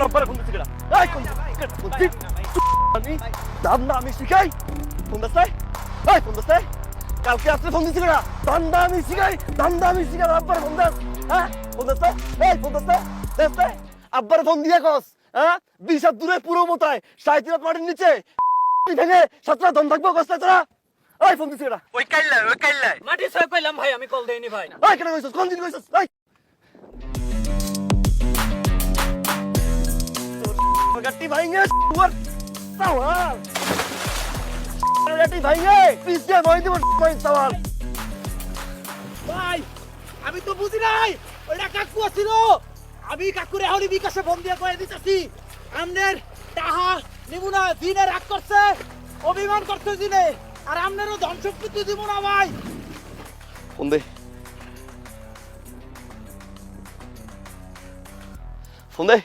এই কোন আমি আমি শিখাই ফোন দাস এই ফোন দাস কালকে রাত্রে ফোন দান্দা আমি শিখাই দান্দা আমি শিখাই আব্বারে ফোন দাস হ্যাঁ? ফোন দাস এই ফোন দাস দাস আব্বারে ফোন দিয়ে কস হ্যাঁ? বিশ হাত দূরে পুরো মোতায় সাঁত্রিশ মাটির নিচে ভেঙে সাতটা দম থাকব কষ্ট তোরা? এই ফোন দিচ্ছি কেডা? ওই কাইল্লাই ওই কাইল্লাই মাটি ছয় কইলাম ভাই আমি কল দেইনি ভাই। এই কেন কইছস? কোন দিন কইছস? এই গাটি ভাইঙ্গে সুয়ার সাওয়াল। গাটি ভাইঙ্গে পিছে মই দিব কই সাওয়াল। ভাই আমি তো বুঝি নাই ওইটা কাকু আছিল। আমি কাকুরে হলি বিকাশে ফোন দিয়ে কয়ে দিতেছি। আমনের টাহা নিবু না দিনে রাগ করছে অভিমান করছে দিনে আর আমনেরও ধন সম্পত্তি দিব না ভাই। ফোন দে ফোন দে